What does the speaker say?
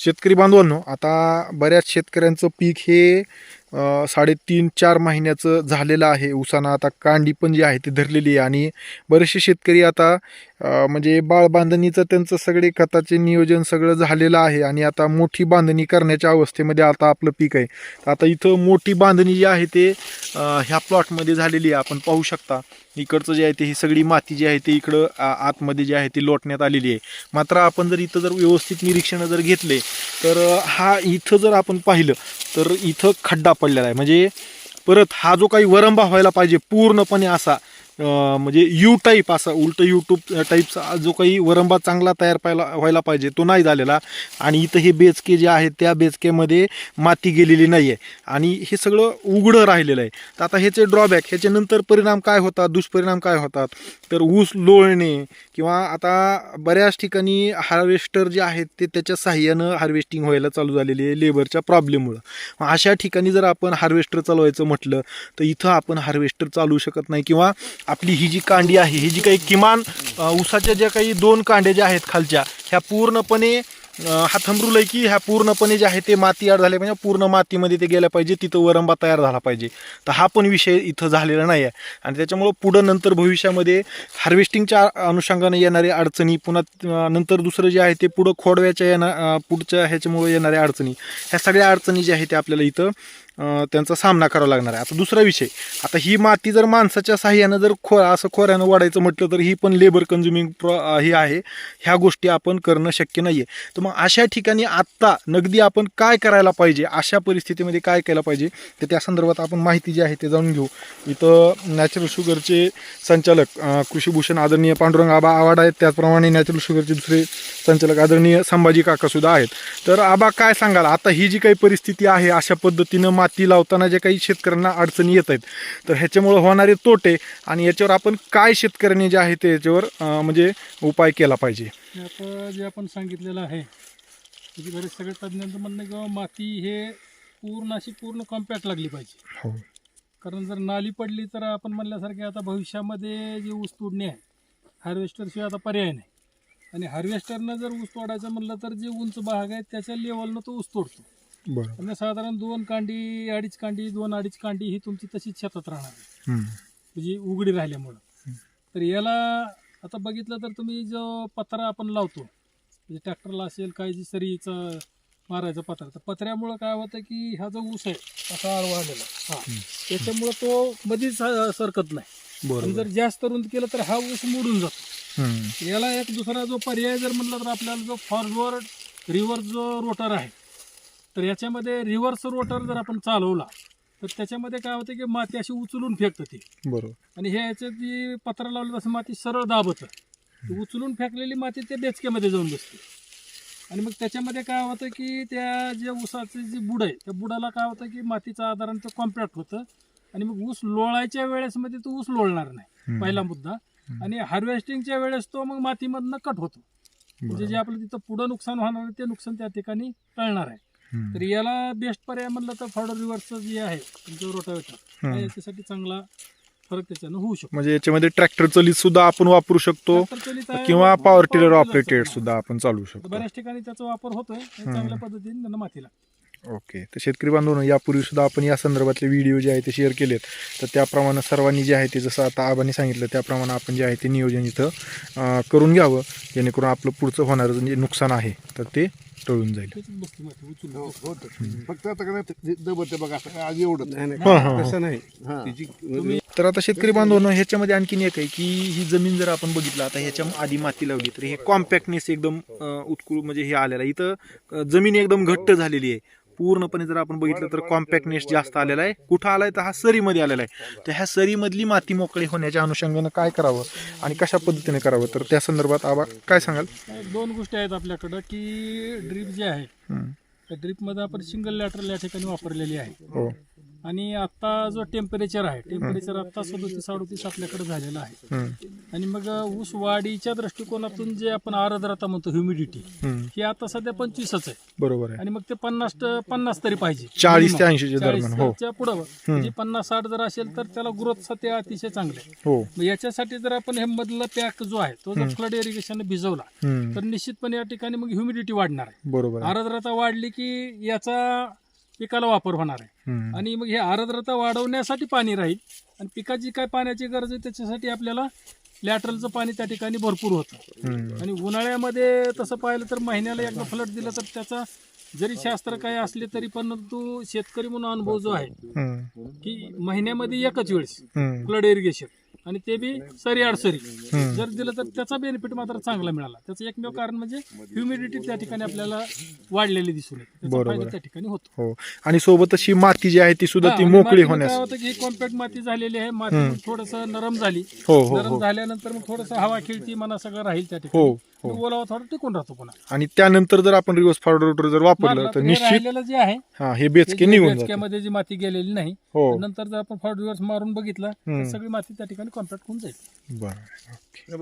शेतकरी बांधवांनो आता बऱ्याच शेतकऱ्यांचं पीक हे साडेतीन चार महिन्याचं झालेलं आहे. उसानं आता कांडी पण जी आहे ती धरलेली आहे आणि बरेचसे शेतकरी आता म्हणजे बाळ बांधणीचं त्यांचं सगळे खताचे नियोजन सगळं झालेलं आहे आणि आता मोठी बांधणी करण्याच्या अवस्थेमध्ये आता आपलं पीक आहे. तर आता इथं मोठी बांधणी जी आहे ते ह्या प्लॉटमध्ये झालेली आहे. आपण पाहू शकता इकडचं जे आहे ते ही सगळी माती जी आहे ते इकडं आ- आतमध्ये जी आहे ती लोटण्यात आलेली आहे. मात्र आपण जर इथं जर व्यवस्थित निरीक्षणं जर घेतले तर हा इथं जर आपण पाहिलं तर इथं खड्डा पडलेला आहे. म्हणजे परत हा जो काही वरंबा व्हायला पाहिजे पूर्णपणे असा म्हणजे यू टाईप असा उलट यूट्यूब टाईपचा जो काही वरंबा चांगला तयार पाहिला व्हायला पाहिजे तो नाही झालेला. आणि इथं हे बेचके जे आहेत त्या बेचकेमध्ये माती गेलेली नाही आहे आणि हे सगळं उघडं राहिलेलं आहे. तर आता ह्याचे ड्रॉबॅक ह्याच्यानंतर परिणाम काय होतात दुष्परिणाम काय होतात? तर ऊस लोळणे किंवा आता बऱ्याच ठिकाणी हार्वेस्टर जे आहेत ते त्याच्या साह्यानं हार्वेस्टिंग व्हायला चालू झालेली आहे लेबरच्या प्रॉब्लेममुळं मग अशा ठिकाणी जर आपण हार्वेस्टर चालवायचं म्हटलं तर इथं आपण हार्वेस्टर चालवू शकत नाही. किंवा आपली ही जी कांडी आहे ही जी काही किमान ऊसाच्या ज्या काही दोन कांड्या ज्या आहेत खालच्या ह्या पूर्णपणे अ, हा थंबरूल की ह्या पूर्णपणे जे आहे ते माती आड झाले पाहिजे पूर्ण मातीमध्ये ते गेलं पाहिजे तिथं वरंबा तयार झाला पाहिजे. तर हा पण विषय इथं झालेला नाही आहे. आणि त्याच्यामुळं पुढं नंतर भविष्यामध्ये हार्वेस्टिंगच्या अनुषंगाने येणाऱ्या अडचणी पुन्हा नंतर दुसरं जे आहे ते पुढं खोडव्याच्या येणार पुढच्या ह्याच्यामुळे येणाऱ्या अडचणी ह्या सगळ्या अडचणी ज्या आहेत त्या आपल्याला इथं त्यांचा सामना करावा लागणार आहे. आता दुसरा विषय आता ही माती जर माणसाच्या साह्यानं जर खो असं खोऱ्यानं वाढायचं म्हटलं तर ही पण लेबर कन्झ्युमिंग प्र ही आहे. ह्या गोष्टी आपण करणं शक्य नाही आहे तर मग अशा ठिकाणी आत्ता नगदी आपण काय करायला पाहिजे? अशा परिस्थितीमध्ये काय केलं पाहिजे? तर त्या संदर्भात आपण माहिती जी आहे ते जाणून घेऊ. इथं नॅचरल शुगरचे संचालक कृषीभूषण आदरणीय पांडुरंग आबा आवाड आहेत. त्याचप्रमाणे नॅचरल शुगरचे दुसरे संचालक आदरणीय संभाजी काकासुद्धा आहेत. तर आबा काय सांगाल? आता ही जी काही परिस्थिती आहे अशा पद्धतीनं माती लावताना जे काही शेतकऱ्यांना अडचणी येत आहेत तर ह्याच्यामुळे होणारे तोटे आणि याच्यावर आपण काय शेतकऱ्यांनी जे आहे ते याच्यावर म्हणजे उपाय केला पाहिजे? आता जे आपण सांगितलेलं आहे त्याची बरेच सगळे तज्ज्ञांचं म्हणणं किंवा माती हे पूर्ण अशी पूर्ण कॉम्पॅक्ट लागली पाहिजे. हो. कारण जर नाली पडली तर आपण म्हणल्यासारखे आता भविष्यामध्ये जे ऊस तोडणे आहे हार्वेस्टरशिवाय आता पर्याय नाही. आणि हार्वेस्टरनं जर ऊस तोडायचं म्हणलं तर जे उंच भाग आहे त्याच्या लेवलनं तो ऊस तोडतो. बरोबर म्हणजे साधारण दोन कांडी अडीच कांडी दोन अडीच कांडी ही तुमची तशीच शेतात राहणार. आहे हम्म. म्हणजे उघडी राहिल्यामुळं. तर याला आता बघितलं तर तुम्ही जो पत्रा आपण लावतो म्हणजे ट्रॅक्टरला असेल काही जी सरीचा मारायचा पत्रा तर पत्र्यामुळं काय होतं की हा जो ऊस आहे असा आडवा आलेला हा. त्याच्यामुळं तो मधीच स- सरकत नाही. आणि बरोबर जर जास्त रुंद केलं तर हा ऊस मोडून जातो. हम्म. याला एक दुसरा जो पर्याय जर म्हणला तर आपल्याला जो फॉरवर्ड रिव्हर्स जो रोटर आहे तर याच्यामध्ये रिव्हर्स रोटर जर आपण चालवला तर त्याच्यामध्ये काय होतं की माती अशी उचलून फेकतं ती. बरोबर. आणि हे याच्यात जी पत्रा लावलं तसं माती सरळ दाबत. ती उचलून फेकलेली माती त्या बेचक्यामध्ये जाऊन बसते. आणि मग त्याच्यामध्ये काय होतं की त्या जे ऊसाचे जे बुड आहे त्या बुडाला काय होतं की मातीचं आधारण ते कॉम्पॅक्ट होतं. आणि मग ऊस लोळायच्या वेळेस मध्ये तो ऊस लोळणार नाही. पहिला मुद्दा. आणि हार्वेस्टिंगच्या वेळेस तो मग मातीमधनं कट होतो. म्हणजे जे आपलं तिथं पुढं नुकसान होणार आहे ते नुकसान त्या ठिकाणी टळणार आहे. तर याला बेस्ट पर्याय म्हणलं तर फॉर्डर रिव्हर्सचं जे आहे तुमचं रोटावेटर. याच्यासाठी चांगला फरक त्याच्यानं होऊ शकतो. म्हणजे याच्यामध्ये ट्रॅक्टर चलित सुद्धा आपण वापरू शकतो किंवा पॉवर टिलर ऑपरेटेड सुद्धा. आपण चालू शकतो. बऱ्याच ठिकाणी त्याचा वापर होतोय चांगल्या पद्धतीने त्यांना मातीला. ओके. तर शेतकरी बांधवांनो यापूर्वी सुद्धा आपण या संदर्भातले व्हिडिओ जे आहे ते शेअर केलेत. तर त्याप्रमाणे सर्वांनी जे आहे ते जसं आता आबांनी सांगितलं त्याप्रमाणे आपण जे आहे ते नियोजन इथं करून घ्यावं जेणेकरून आपलं पुढचं होणारं जे नुकसान आहे तर ते टळून जाईल. हो होतं फक्त आता नाही, बघा असं आज एवढं. हा, हा. तसं नाही. तिची तर आता शेतकरी बांधवांनो ह्याच्यामध्ये आणखीन एक आहे की ही जमीन जर आपण बघितलं आता ह्याच्या आधी माती लावली तर हे कॉम्पॅक्टनेस एकदम अं, उत्कृ म्हणजे हे आलेलं आहे. इथं अं, जमीन एकदम घट्ट झालेली आहे. पूर्णपणे जर आपण बघितलं तर कॉम्पॅक्टनेस जास्त आलेला आहे. कुठं आलाय तर हा सरीमध्ये आलेला आहे. तर ह्या सरीमधली माती मोकळी होण्याच्या अनुषंगानं काय करावं आणि कशा पद्धतीने करावं? तर त्या संदर्भात आबा काय सांगाल? दोन गोष्टी आहेत आपल्याकडं की ड्रीप जे आहे. त्या ड्रीपमध्ये आपण सिंगल लॅटरल या ठिकाणी वापरलेली आहे. हो. आणि आता जो टेम्परेचर आहे टेम्परेचर आता सदोतीस अडोतीस आपल्याकडे झालेलं आहे. आणि मग ऊस वाढीच्या दृष्टिकोनातून जे आपण आर्द्रता म्हणतो ह्युमिडिटी. ही आता सध्या पंचवीसच आहे. बरोबर आहे. आणि मग ते पन्नास पन्नास तरी पाहिजे. 40 ते 80 च्या दरम्यान, हो. च्या पुढं म्हणजे पन्नास साठ जर असेल तर त्याला ग्रोथसाठी अतिशय चांगले. आहे. हो याच्यासाठी जर आपण हे मधला पॅक जो आहे तो जर फ्लड इरिगेशन भिजवला तर निश्चितपणे या ठिकाणी मग ह्युमिडिटी वाढणार आहे. बरोबर आहे. आर्द्रता वाढली की याचा पिकाला वापर होणार आहे. आणि मग हे आर्द्रता वाढवण्यासाठी पाणी राहील. आणि पिकाची काय पाण्याची गरज आहे त्याच्यासाठी आपल्याला लॅटरलचं पाणी त्या ठिकाणी भरपूर होतं. आणि उन्हाळ्यामध्ये तसं पाहिलं तर महिन्याला एकदा फ्लड दिलं तर त्याचा जरी शास्त्र काय असले तरी परंतु शेतकरी म्हणून अनुभव जो आहे की महिन्यामध्ये एकच वेळेस फ्लड इरिगेशन आणि ते बी सरी आडसरी जर दिलं तर त्याचा बेनिफिट मात्र चांगला मिळाला. त्याचं एकमेव कारण म्हणजे ह्युमिडिटी त्या ठिकाणी आपल्याला वाढलेली दिसून येते. त्याचा बरोबर. फायदा आहे. त्या ठिकाणी होतो. हो. आणि सोबतच ही माती जी आहे ती सुद्धा हा, ती मोकळी होण्यास होतं की कॉम्पॅक्ट माती झालेली आहे. माती थोडस नरम झाली. हो हो नरम हो. झाल्यानंतर मग थोडस हवा खेळती मना सगळं राहील त्या हो. ठिकाणी. हो ओलावा थोडा टिकून राहतो पुन्हा. आणि त्यानंतर जर आपण रिव्हर्स फॉरवर्ड रोटर जर वापरलं मारला तर हे निश्चित राहिलेलं जे आहे हा हे बेचके निघून जाते. मध्ये जी माती गेलेली नाही हो. नंतर जर आपण फॉर मारून बघितलं तर हम्म. सगळी माती त्या ठिकाणी कॉम्पॅक्ट होऊन जाईल. बरं हे